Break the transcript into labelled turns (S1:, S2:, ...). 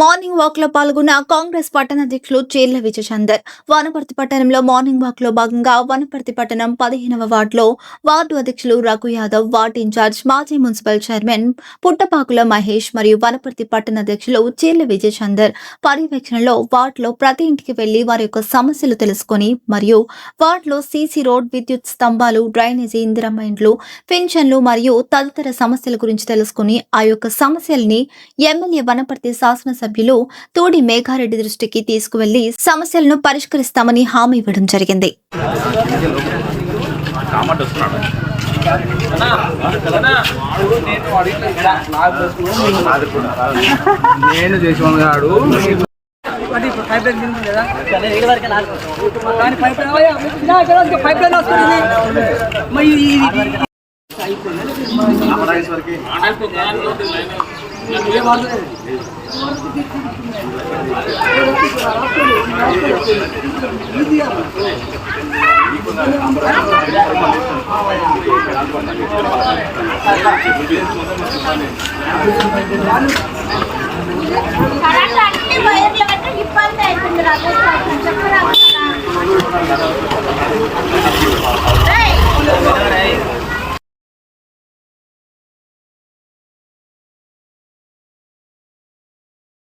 S1: Morning వాక్లో పాల్గొన్న కాంగ్రెస్ పట్టణాధ్యక్షులు చేర్ల విజయచందర్. వనపర్తి పట్టణంలో morning వాక్లో భాగంగా వనపర్తి పట్టణం పదిహేనవ వార్డులో వార్డు అధ్యక్షులు రఘు యాదవ్ వార్డు ఇన్ఛార్జ్ మాజీ మున్సిపల్ చైర్మన్ పుట్టపాకుల మహేష్ మరియు వనపర్తి పట్టణ అధ్యక్షులు చేర్ల విజయచందర్. పర్యవేక్షణలో వార్డులో ప్రతి ఇంటికి వెళ్ళి వారి యొక్క సమస్యలు తెలుసుకొని మరియు వార్డులో సీసీ రోడ్ విద్యుత్ స్తంభాలు డ్రైనేజీ ఇందిరమైండ్లు పెన్షన్లు మరియు తదితర సమస్యల గురించి తెలుసుకుని ఆ యొక్క సమస్యల్ని ఎమ్మెల్యే వనపర్తి సభ్యులు తోడి మేఘారెడ్డి దృష్టికి తీసుకువెళ్ళి సమస్యలను పరిష్కరిస్తామని హామీ ఇవ్వడం జరిగింది.
S2: నేను
S3: అది ఇప్పుడు పైప్ లైన్ ఉంది కదా. పైప్ లైన్ పైప్ లైన్ వస్తుంది మరి
S4: আমরা